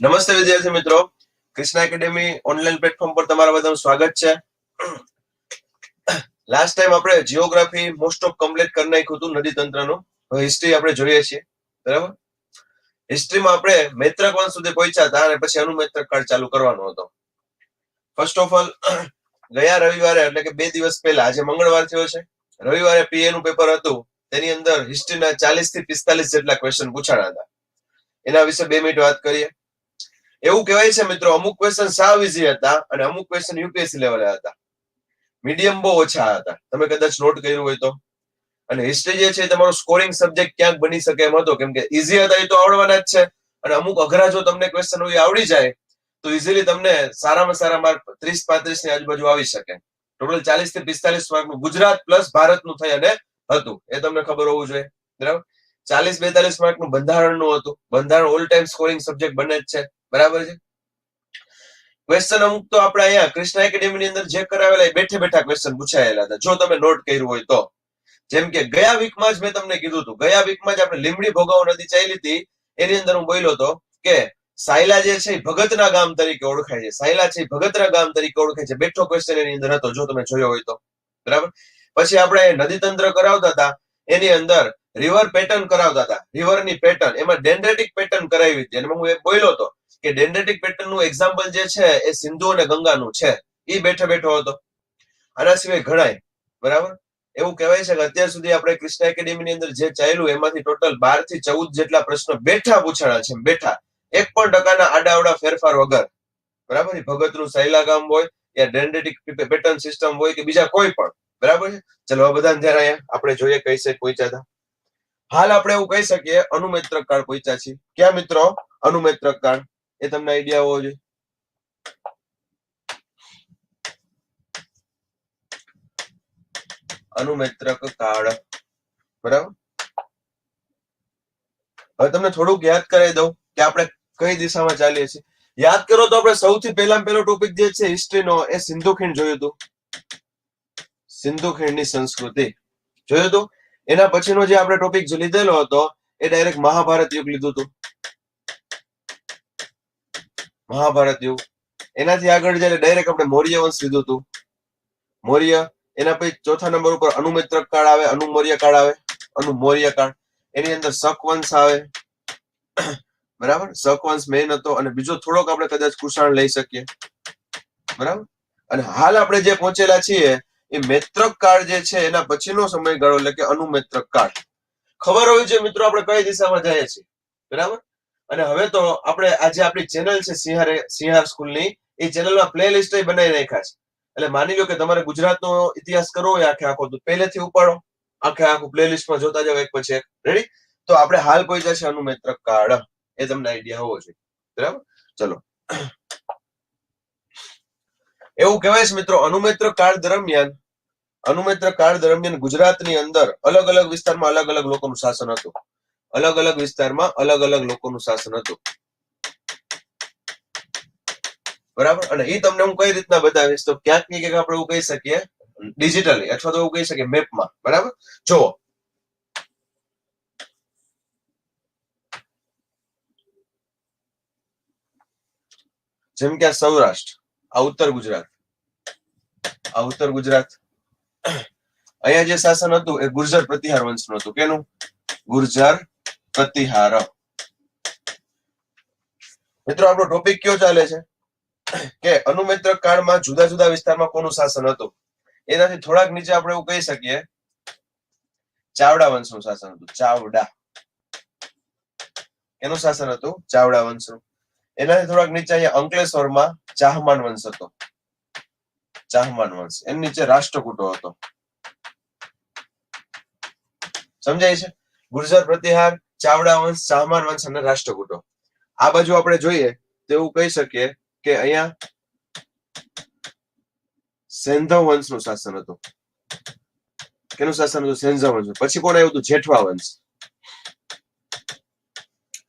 નમસ્તે વિદ્યાર્થી મિત્રો. કૃષ્ણા એકેડેમી ઓનલાઈન પ્લેટફોર્મ પર તમારા બધાનું સ્વાગત છે. લાસ્ટ ટાઈમ આપણે જીઓગ્રાફી મોસ્ટ ઓફ કમ્પ્લીટ કરી નાખ્યું હતું નદી તંત્રનું હવે હિસ્ટ્રી આપણે જોઈએ છીએ. બરાબર? હિસ્ટ્રીમાં આપણે મૈત્રક વંશ સુધી પહોંચ્યા હતા અને પછી અનુમૈત્રક કાળ ચાલુ કરવાનો હતો. ફર્સ્ટ ઓફ ઓલ ગયા રવિવારે, એટલે કે બે દિવસ પહેલા, આજે મંગળવાર થયો છે. રવિવારે પીએ નું પેપર હતું. તેની અંદર હિસ્ટ્રીના ચાલીસથી પિસ્તાલીસ જેટલા ક્વેશ્ચન પૂછાણા હતા. એના વિશે બે મિનિટ વાત કરીએ. એવું કહેવાય છે મિત્રો, અમુક ક્વેશ્ચન સાવ ઇઝી હતા અને અમુક ક્વેશ્ચન યુપીએસસી લેવલે હતા. મીડિયમ બહુ ઓછા હતા. તમે કદાચ નોટ કર્યું હોય તો. અને હિસ્ટ્રી જે છે તમારો સ્કોરિંગ સબ્જેક્ટ ક્યાંક બની શકે એમ હતો. કેમ કે ઇઝી હતા એ તો આવડવાના જ છે. અને અમુક અઘરા જો તમને ક્વેશ્ચન હોય આવડી જાય, તો ઇઝીલી તમને સારામાં સારા માર્ક ત્રીસ પાંત્રીસની આજુબાજુ આવી શકે. ટોટલ ચાલીસથી પિસ્તાલીસ માર્કનું ગુજરાત પ્લસ ભારતનું થઈ અને હતું. એ તમને ખબર હોવું જોઈએ. બરાબર? ચાલીસ બેતાલીસ માર્કનું બંધારણનું હતું. બંધારણ ઓલ ટાઈમ સ્કોરિંગ સબ્જેક્ટ બને જ છે. બરાબર છે? ક્વેશ્ચન અમુક તો આપણે અહીંયા કૃષ્ણ એકેડેમી ની અંદર જે કરાવેલા બેઠે બેઠા ક્વેશ્ચન પૂછાયેલા હતા. જો તમે નોટ કર્યું હોય તો. જેમ કે ગયા વીકમાં જ મેં તમને કીધું હતું. ગયા વીકમાં જ આપણે લીમડી ભોગાવો નદી ચાલી હતી. એની અંદર હું બોલ્યો હતો કે સાયલા જે છે એ ભગતના ગામ તરીકે ઓળખાય છે. સાયલા છે એ ભગતના ગામ તરીકે ઓળખાય છે. બેઠો ક્વેશ્ચન એની અંદર હતો, જો તમે જોયો હોય તો. બરાબર? પછી આપણે નદી તંત્ર કરાવતા હતા. એની અંદર રિવર પેટર્ન કરાવતા હતા. રિવરની પેટર્ન એમાં ડેન્ડ્રેટિક પેટર્ન કરાવી હતી. એમાં હું એ બોલ્યો હતો કે ડેન્ડ્રેટિક પેટર્નનું એક્ઝામ્પલ જે છે એ સિંધુ અને ગંગાનું છે. એ બેઠો બેઠો હતો. આના સિવાય ઘણાય. બરાબર? એવું કહેવાય છે કે અત્યાર સુધી આપણે કૃષ્ણ એકેડેમીની અંદર જે ચાલ્યું એમાંથી ટોટલ બારથી ચૌદ જેટલા પ્રશ્નો બેઠા પૂછાણા છે બેઠા. એક પણ ટકાના આડાવડા ફેરફાર વગર. બરાબર? ભગતનું સૈલા ગામ હોય યા ડેન્ડેટિક પેટર્ન સિસ્ટમ હોય કે બીજા કોઈ પણ. બરાબર છે? ચલો આ બધાને ધ્યાન અહીંયા આપણે જોઈએ કઈ સાઈડ પહોંચ્યા હતા. હાલ આપણે એવું કહી શકીએ, અનુમૈત્રક કાળ પહોંચ્યા છીએ. ક્યાં મિત્રો? અનુમૈત્રક કાળ. એ તમને આઈડિયા હોવો જોઈએ. અનુમૈત્રક કાળ. બરાબર? હવે તમને થોડુંક યાદ કરાવી દઉં કે આપણે કઈ દિશામાં ચાલીએ છીએ. યાદ કરો તો આપણે સૌથી પહેલા પહેલો ટોપિક જે છે હિસ્ટ્રીનો એ સિંધુ ખીણ જોયું હતું. સિંધુ ખીણની સંસ્કૃતિ. જોયું હતું? એના પછીનો જે આપણે ટોપિક લીધેલો હતો, એ ડાયરેક્ટ મહાભારત યુગ લીધું હતું. મહાભારત યુગ. એનાથી આગળ જયારે ડાયરેક્ટ આપણે મૌર્ય વંશ લીધું હતું. મૌર્ય, એના પછી ચોથા નંબર ઉપર અનુમૈત્રક કાળ આવે, અનુમૌર્ય કાળ આવે, અનુમૌર્ય કાળ. એની અંદર શકવંશ આવે. બરાબર? શકવંશ મેન હતો અને બીજો થોડોક આપણે કદાચ કુષાણ લઈ શકીએ. બરાબર? અને હાલ આપણે જે પહોંચેલા છીએ એ મૈત્રક કાળ જે છે, એના પછીનો સમયગાળો એટલે કે અનુમૈત્રક કાળ. ખબર હોવી જોઈએ મિત્રો, આપણે કઈ દિશામાં જઈએ છીએ. બરાબર? અને હવે તો આપણે આજે આપણી ચેનલ છે, સિંહાર સિંહાર સ્કૂલની. એ ચેનલમાં પ્લે લિસ્ટ બનાવી નાખ્યા છે. એટલે માની લો કે તમારે ગુજરાતનો ઇતિહાસ કરવો હોય, આખે આખો તો પહેલેથી ઉપાડો. આખે આખું પ્લે લિસ્ટમાં જોતા જાવ એક પછી એક. રેડી તો આપણે હાલ પહોંચ્યા છે અનુમૈત્રક કાળ. એ તમને આઈડિયા હોવો જોઈએ. બરાબર? ચલો. એવું કહેવાય છે મિત્રો, અનુમિત્ર કાળ દરમિયાન, અનુમિત્ર કાળ દરમિયાન ગુજરાતની અંદર અલગ અલગ વિસ્તારમાં અલગ અલગ લોકોનું શાસન હતું. અલગ અલગ વિસ્તારમાં અલગ અલગ લોકોનું શાસન હતું. બરાબર? અને એ તમને હું કઈ રીતના બતાવીશ? તો ક્યાંક ને ક્યાંક આપણે એવું કહી શકીએ ડિજિટલી અથવા તો એવું કહી શકીએ મેપમાં બરાબર? જો જેમ કે આ સૌરાષ્ટ્ર. આ ઉત્તર ગુજરાત. આ ઉત્તર ગુજરાત. અહીંયા જે શાસન હતું એ ગુર્જર પ્રતિહાર વંશનું હતું. કેનું? ગુર્જર પ્રતિહાર. મિત્રો, આપણો ટોપિક કયો ચાલે છે? કે અનુમિત્ર કાળમાં જુદા જુદા વિસ્તારમાં કોનું શાસન હતું? એનાથી થોડાક નીચે આપણે એવું કહી શકીએ. ચાવડા વંશનું શાસન હતું. ચાવડા. એનું શાસન હતું? ચાવડા વંશનું. એનાથી થોડાક નીચે અહીંયા અંકલેશ્વરમાં ચાહમાન વંશ હતો. ચાહમાન વંશ. એની નીચે રાષ્ટ્રકૂટો હતો. સમજાય છે? ગુર્જર પ્રતિહાર, ચાવડા વંશ, ચાહમાન વંશ અને રાષ્ટ્રકૂટો. આ બાજુ આપણે જોઈએ તો એવું કહી શકીએ કે અહીંયા સેન્ધવ વંશનું શાસન હતું. કેનું શાસન હતું? સેન્ધવ વંશ પછી કોણ આવ્યું હતું? જેઠવા વંશ.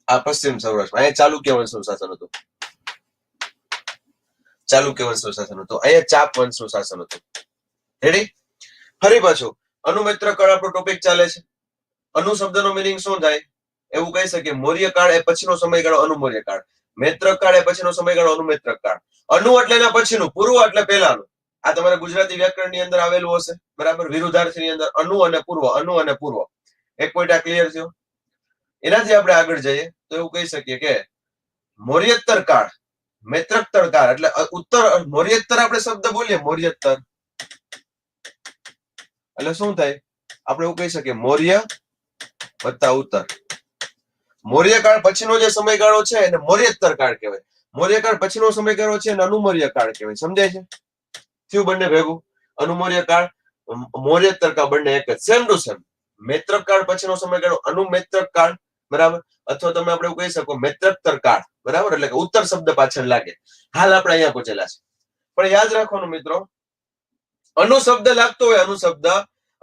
આ પશ્ચિમ સૌરાષ્ટ્રમાં. અહીંયા ચાલુક્ય વંશનું શાસન હતું. ચાલુક્ય વંશનું શાસન હતું. અહીંયા ચાપ વંશનું શાસન હતું. રેડી ફરી પાછું. અનુમિત્ર કાળ આપણો ટોપિક ચાલે છે. અનુ શબ્દનો મિનિંગ શું થાય? એવું કહી શકીએ. મૌર્ય કાળ એ પછીનો સમયગાળો અનુમૌર્ય કાળ. મૈત્રકાળ એ પછીનો સમયગાળો અનુમૈત્રકાળ અનુ એટલે એના પછીનું. પૂર્વ એટલે પહેલાનું. આ તમારે ગુજરાતી વ્યાકરણની અંદર આવેલું હશે. બરાબર? વિરુદ્ધાર્થી ની અંદર અનુ અને પૂર્વ. અનુ અને પૂર્વ. એક પોઈન્ટ આ ક્લિયર થયો? એનાથી આપણે આગળ જઈએ તો એવું કહી શકીએ કે મૌર્યોત્તર કાળ મૈત્રોત્તર કાળ એટલે ઉત્તર મૌર્યોત્તર આપણે શબ્દ બોલીએ, મૌર્યોત્તર. એટલે શું થાય? આપણે એવું કહી શકીએ, મૌર્ય વત્તા ઉત્તર. મૌર્ય કાળ પછીનો જે સમયગાળો છે એને મૌર્યોત્તર કાળ કહેવાય. મૌર્ય કાળ પછીનો સમયગાળો છે એને અનુમૌર્ય કાળ કહેવાય. સમજાય છે? થયું બંને ભેગું? અનુમૌર્ય કાળ મૌર્યોત્તર કાળ બંને એક જ સેમ ટુ સેમ મૈત્રક કાળ પછીનો સમયગાળો અનુમૈત્રક કાળ બરાબર? અથવા તમે આપણે એવું કહી શકો મૈત્રક્તર કાળ. બરાબર? એટલે કે ઉત્તર શબ્દ પાછળ લાગે. હાલ આપણે અહીંયા પહોંચેલા છે. પણ યાદ રાખવાનું મિત્રો, અનુશબ્દ લાગતો હોય અનુશબ્દ,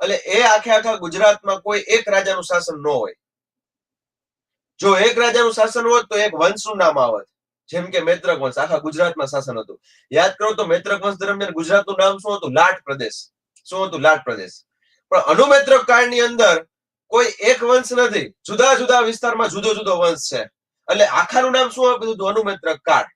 એટલે એ આખે આખા ગુજરાતમાં કોઈ એક રાજાનું શાસન ન હોય. જો એક રાજાનું શાસન હોત તો એક વંશનું નામ આવત. જેમ કે મૈત્રક વંશ, આખા ગુજરાતમાં શાસન હતું. યાદ કરો તો મૈત્રક વંશ દરમિયાન ગુજરાતનું નામ શું હતું? લાટ પ્રદેશ. શું હતું? લાટ પ્રદેશ. પણ અનુમૈત્રક કાળની અંદર કોઈ એક વંશ નથી. જુદા જુદા વિસ્તારમાં જુદો જુદો વંશ છે. એટલે આખાનું નામ શું આપ્યું હતું અનુમૈત્રક કાળ.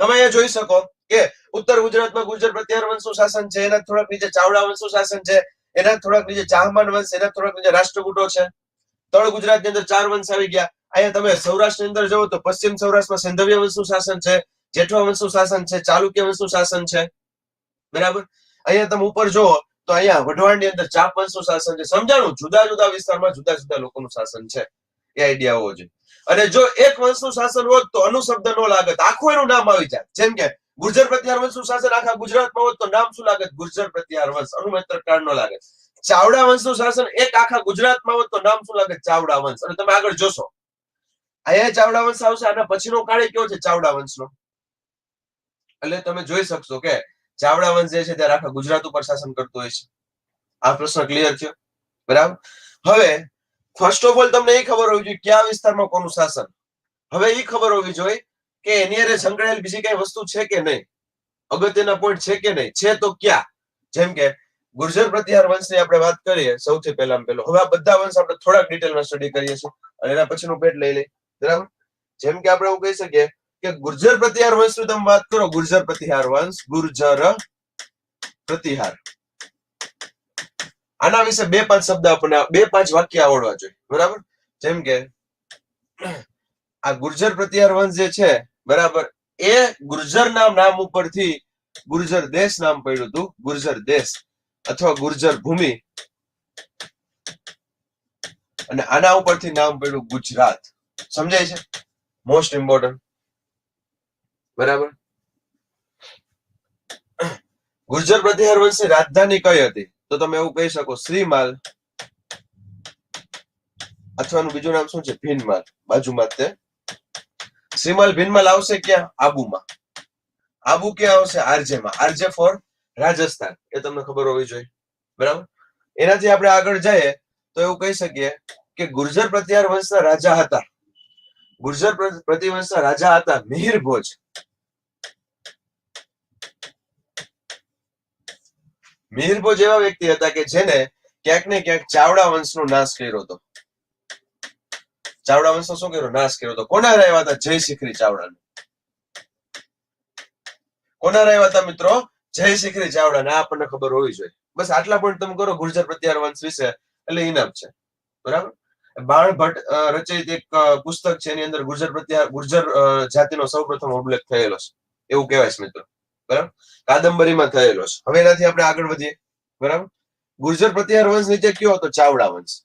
તમે અહીંયા જોઈ શકો કે ઉત્તર ગુજરાતમાં ગુર્જર પ્રત્યાર વંશનું શાસન છે, એના થોડાક નીચે ચાવડા વંશનું શાસન છે, એના થોડાક નીચે ચાહમાન વંશ, એના થોડાક નીચે રાષ્ટ્રકૂટો છે. તળ ગુજરાતની અંદર ચાર વંશ આવી ગયા. અહીંયા તમે સૌરાષ્ટ્રની અંદર જુઓ તો પશ્ચિમ સૌરાષ્ટ્રમાં સિંધવ્ય વંશનું શાસન છે, જેઠવા વંશનું શાસન છે, ચાલુક્ય વંશનું શાસન છે. બરાબર? અહીંયા તમે ઉપર જુઓ તો અહીંયા વઢવાણની અંદર ચાપ વંશનું શાસન છે. સમજાણું? જુદા જુદા વિસ્તારમાં જુદા જુદા લોકોનું શાસન છે. એ આઈડિયા હોવો જોઈએ અને જો એક વંશનું શાસન હોત તો અનુશબ્દ નો લાગત. આખું એનું નામ આવી જાય. જેમ કે ગુર્જર પ્રત્યાર વંશનું શાસન આખા ગુજરાતમાં હોત તો નામ શું લાગત? ગુર્જર પ્રત્યાર વંશ. અનુમૈત્ર કાળ નો લાગે ચાવડા વંશનું શાસન એક આખા ગુજરાતમાં હોત તો નામ શું લાગે ચાવડા વંશ. અને તમે આગળ જોશો. અહીંયા ચાવડા વંશ આવશે. આના પછીનો કાળ કેવો છે? ચાવડા વંશનો. એટલે તમે જોઈ શકશો કે ચાવડા વંશ જે છે ત્યારે આખા ગુજરાત ઉપર શાસન કરતો હોય છે. આ પ્રશ્ન ક્લિયર થયો? બરાબર? હવે ફર્સ્ટ ઓફ ઓલ તમને એ ખબર હોવી જોઈએ કયા વિસ્તારમાં કોનું શાસન. હવે એ ખબર હોવી જોઈએ કે એની અરે સંકળાયેલ બીજી કઈ વસ્તુ છે કે નહીં? અગત્યના પોઈન્ટ છે કે નહીં? છે તો ક્યાં? જેમ કે, ગુર્જર પ્રતિહાર વંશની આપણે વાત કરીએ, સૌથી પહેલા પહેલો. હવે આ બધા વંશ આપણે થોડાક ડિટેલમાં સ્ટડી કરીએ છીએ અને એના પછીનું પેટ લઈ લઈએ. બરાબર? જેમ કે આપણે એવું કહી શકીએ કે ગુર્જર પ્રતિહાર વંશની તમે વાત કરો, ગુર્જર પ્રતિહાર વંશ, ગુર્જર પ્રતિહાર. આના વિશે બે પાંચ શબ્દ આપણને બે પાંચ વાક્ય આવડવા જોઈએ, બરાબર? જેમ કે, આ ગુર્જર પ્રતિહાર વંશ જે છે, બરાબર, એ ગુર્જર નામ નામ ઉપરથી ગુર્જર દેશ નામ પડ્યું હતું, ગુર્જર દેશ, અથવા ગુર્જર ભૂમિ. અને આના ઉપરથી નામ પડ્યું ગુજરાત. સમજાય છે? મોસ્ટ ઇમ્પોર્ટન્ટ બરાબર? ગુર્જર પ્રતિહાર વંશની રાજધાની કઈ હતી? તો તમે એવું કહી શકો, શ્રીમાલ. અથવા બીજું નામ શું છે? ભીનમાલ. બાજુમાં તે. શ્રીમાલ ભીનમાલ આવશે ક્યાં? આબુમાં. આબુ ક્યાં આવશે? આરજેમાં. R J for Rajasthan. એ તમને ખબર હોવી જોઈએ. બરાબર? એનાથી આપણે આગળ જઈએ તો એવું કહી શકીએ કે ગુર્જર પ્રતિહાર વંશના રાજા હતા. ગુર્જર પ્ર- પ્રતિવંશના રાજા હતા મિહિર ભોજ મિહિર જેવા વ્યક્તિ હતા કે જેને ક્યાંક ને ક્યાંક ચાવડા વંશનો નાશ કર્યો હતો. ચાવડા વંશનો શું કર્યો? નાશ કર્યો હતો. કોના રહ્યા હતા? જય શિખરી ચાવડા કોના રહ્યા હતા મિત્રો? જય શિખરી ચાવડા ને આપણને ખબર હોવી જોઈએ. બસ આટલા પોઈન્ટ તમે કરો. ગુર્જર પ્રત્યાર વંશ વિશે. એટલે ઇનામ છે. બરાબર? બાણ ભટ્ટ રચિત એક પુસ્તક છે. એની અંદર ગુર્જર પ્રત્યાર ગુર્જર જાતિનો સૌ સૌપ્રથમ ઉલ્લેખ થયેલો છે. એવું કહેવાય છે મિત્રો. બરાબર? કાદંબરીમાં થયેલો છે. હવે એનાથી આપણે આગળ વધીએ. બરાબર? ગુર્જર પ્રત્યાર વંશ નીચે કયો હતો? ચાવડા વંશ.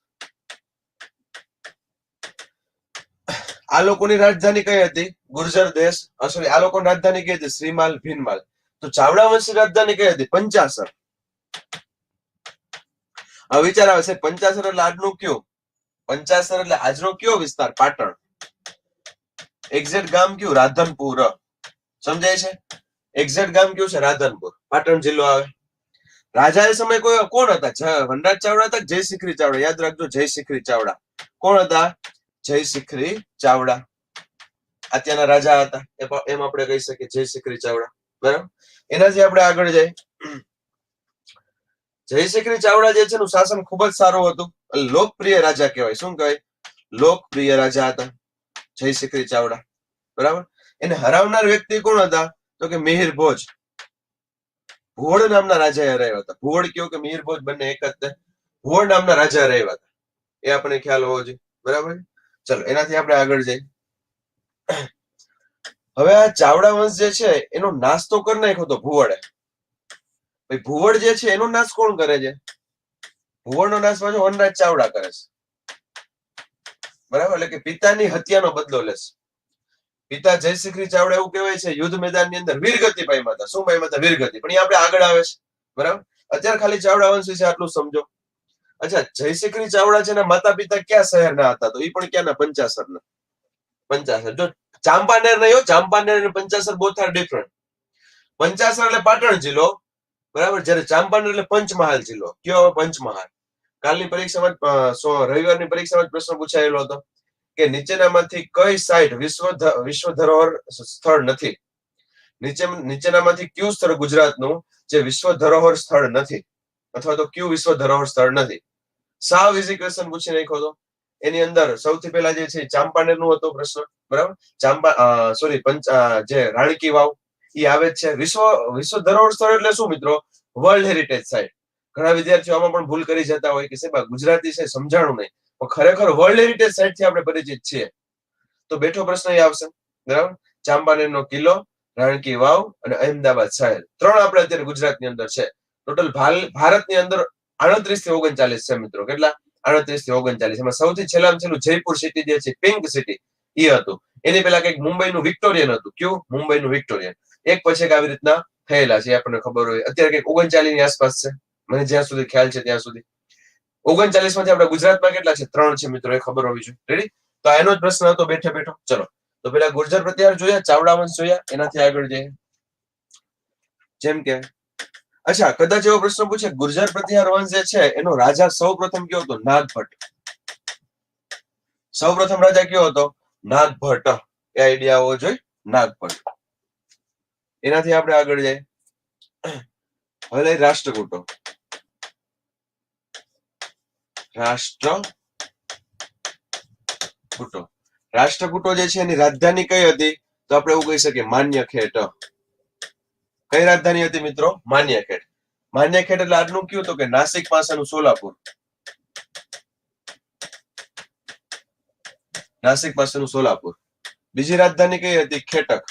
આ લોકોની રાજધાની કઈ હતી? ગુર્જર દેશ. સોરી આ લોકોની રાજધાની કઈ હતી? શ્રીમાલ, ભીનમાલ. તો ચાવડા વંશની રાજધાની કઈ હતી? પંચાસર. હવે વિચાર આવે છે, પંચાસર એટલે આજનું કયું? પંચાસર એટલે આજનો કયો વિસ્તાર? પાટણ. એક્ઝેક્ટ ગામ કયું? રાધનપુર. સમજાય છે? એક્ઝેક્ટ ગામ કયું છે? રાધનપુર. પાટણ જિલ્લો આવે. રાજા એ સમય કોઈ કોણ હતા? વનરાજ ચાવડા હતા જય શિખરી ચાવડા? યાદ રાખજો, જય શિખરી ચાવડા. કોણ હતા? જય શિખરી ચાવડા. અત્યારના રાજા હતા. એમ આપણે કહી શકીએ, જય શિખરી ચાવડા. બરાબર? એનાથી આપણે આગળ જઈએ. જય શિખરી ચાવડા જે છે એનું શાસન ખૂબ જ સારું હતું. લોકપ્રિય રાજા કહેવાય. શું કહેવાય? લોકપ્રિય રાજા હતા. જય શિખરી ચાવડા. બરાબર? એને હરાવનાર વ્યક્તિ કોણ હતા? તો કે મિહિર ભોજ. ભુવડ નામના રાજા હરાવ્યા હતા. ભુવડ કયો કે મિહિર ભોજ બંને એક જ ભુવડ નામના રાજા હરાવ્યા હતા. એ આપણે ખ્યાલ હોવો જોઈએ. બરાબર? ચલો, એનાથી આપણે આગળ જઈએ. હવે આ ચાવડા વંશ જે છે, એનો નાશ તો કરી નાખ્યો તો ભુવડે. ભાઈ, ભુવડ જે છે, એનો નાશ કોણ કરે છે? ભુવડનો નાશ પાછો વનરાજ ચાવડા કરે છે. બરાબર? એટલે કે પિતાની હત્યાનો બદલો લેશે પિતા જયશ્રી ચાવડા એવું કહેવાય છે, યુદ્ધ મેદાનની અંદર વીરગતિ પામ્યા હતા શું પામ્યા હતા વીરગતિ. પણ આપણે આગળ આવે છે. બરાબર? અત્યારે ખાલી ચાવડા વંશ વિશે આટલું સમજો. અચ્છા જયશ્રી ચાવડા છે ને માતા પિતા ક્યાં શહેરના હતા તો? એ પણ ક્યાંના? પંચાસરના. પંચાસર. જો ચાંપાનેર નહીં ચાંપાનેર અને Panchasar both are different Panchasar એટલે પાટણ જિલ્લો. બરાબર? જ્યારે ચાંપાનેર એટલે પંચમહાલ જિલ્લો. કયો હવે પંચમહાલ? કાલની પરીક્ષામાં રવિવારની પરીક્ષામાં પ્રશ્ન પૂછાયેલો હતો. કે નીચેનામાંથી કઈ સાઇટ વિશ્વ વિશ્વ ધરોહર સ્થળ નથી? નીચે, નીચેનામાંથી કયું સ્થળ ગુજરાતનું જે વિશ્વ ધરોહર સ્થળ નથી? અથવા તો કયું વિશ્વ ધરોહર સ્થળ નથી? સાવ ઇઝી ક્વેશ્ચન પૂછી નાખ્યો હતો એની અંદર સૌથી પહેલા જે છે ચાંપાનેરનું હતો પ્રશ્ન, બરાબર? ચાંપા સોરી પંચ જે રાણકી વાવ, એ આવે જ છે. વિશ્વ વિશ્વ ધરોહર સ્થળ એટલે શું મિત્રો? વર્લ્ડ હેરિટેજ સાઇટ ઘણા વિદ્યાર્થીઓ આમાં પણ ભૂલ કરી જતા હોય કે સાહેબ ગુજરાતી છે સમજાણું નહીં. ખરેખર વર્લ્ડ હેરિટેજ સાઇટથી આપણે પરિચિત છીએ. તો બેઠો પ્રશ્ન એ આવશે. બરાબર? ચાંપાનેર નો કિલ્લો, રાણકી વાવ અને અહેમદાબાદ શહેર. ત્રણ આપણે અત્યારે ગુજરાતની અંદર છે. ટોટલ ભારતની અંદર આડત્રીસથી ઓગણચાલીસ છે મિત્રો. કેટલા? આડત્રીસથી ઓગણચાલીસ. એમાં સૌથી છેલ્લામાં છેલ્લું જયપુર સિટી જે છે પિંક સિટી એ હતું. એની પેલા કંઈક મુંબઈનું વિક્ટોરિયન હતું. કયું? મુંબઈનું વિક્ટોરિયન. એક પછી આવી રીતના થયેલા છે. આપણને ખબર હોય. અત્યારે કંઈક ઓગણચાલીસની આસપાસ છે. મને જ્યાં સુધી ખ્યાલ છે ત્યાં સુધી. ઓગણચાલીસમાંથી આપણે ગુજરાતમાં કેટલા છે? ત્રણ છે મિત્રો, એ ખબર હોવી જોઈએ. રેડી તો એનો જ પ્રશ્ન હતો, બેઠે બેઠો. ચલો. તો પેલા ગુર્જર પ્રત્યાર જોયા, ચાવડા જોયા, એનાથી આગળ જઈએ. જેમ કે, અચ્છા, કદાચ એવો પ્રશ્ન પૂછે, ગુર્જર પ્રત્યાર વંશ જે છે, એનો રાજા સૌ પ્રથમ કયો હતો? નાગભટ્ટ. સૌ પ્રથમ રાજા કયો હતો? નાગભટ્ટ. એ આઈડિયા હોવો જોઈએ, નાગભટ્ટ. એનાથી આપણે આગળ જઈએ. હવે લઈ રાષ્ટ્રકૂટો રાષ્ટ્રકૂટો જે છે એની રાજધાની કઈ હતી? તો આપણે એવું કહી શકીએ, માન્ય કઈ રાજધાની હતી મિત્રો? માન્ય ખેટ. માન્ય ખેટ એટલે આજનું કયું તો કે નાસિક પાસેનું સોલાપુર. નાસિક પાસેનું સોલાપુર. બીજી રાજધાની કઈ હતી? ખેટક.